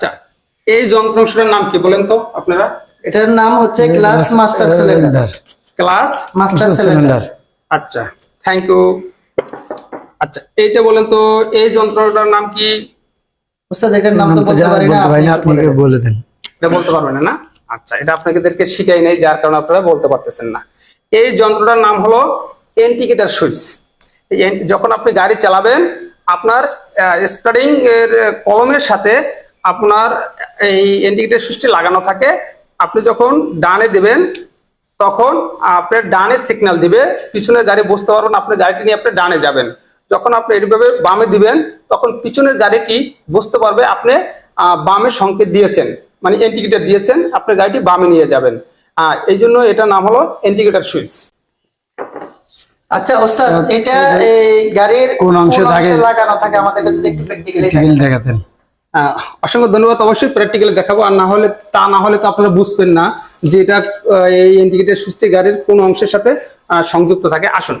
আচ্ছা এই যন্ত্রাংশটার নাম কি বলেন তো আপনারা? এটার নাম হচ্ছে glass master cylinder class master cylinder আচ্ছা থ্যাংক ইউ আচ্ছা এইটা বলেন তো এই যন্ত্রটার নাম কি? ওস্তাদ এটার নাম তো বলতে পারি না আপনি একটু বলে দেন। বলে দেন। এটা বলতে পারবেন না? আচ্ছা এটা আপনাদেরকে শিখাই নাই যার কারণে আপনারা বলতে পারতেছেন না। এই যন্ত্রটার নাম হলো ইন্ডিকেটার সুইচ এন- যখন আপনি গাড়ি চালাবেন আপনার স্টার্টিং এর কলমের সাথে আপনার এই ইন্ডিকেটার সুইচটি লাগানো থাকে আপনি যখন ডানে দিবেন তখন আপনার ডানে সিগন্যাল দিবে পিছনের গাড়ি বুঝতে পারবেন আপনি গাড়িটি নিয়ে আপনি ডানে যাবেন। যখন আপনি এইভাবে বামে দিবেন তখন পিছনের গাড়িটি বুঝতে পারবে আপনি বামে সংকেত দিয়েছেন মানে ইন্ডিকেটর দিয়েছেন আপনি গাড়িটি বামে নিয়ে যাবেন। আহ, এই জন্য এটা নাম হলো ইন্ডিকেটর সুইচ। আচ্ছা ওস্তাদ এটা এই গাড়ির কোন অংশে থাকে? লাগানো থাকে? আমাদেরকে যদি একটু প্র্যাকটিক্যালি দেখাতেন। অসংখ্য ধন্যবাদ। অবশ্যই প্র্যাকটিক্যাল দেখাবো। আর না হলে তা না হলে তো আপনারা বুঝবেন না যে এটা এই ইন্ডিকেটার সুস্থি গাড়ির কোন অংশের সাথে সংযুক্ত থাকে। আসুন।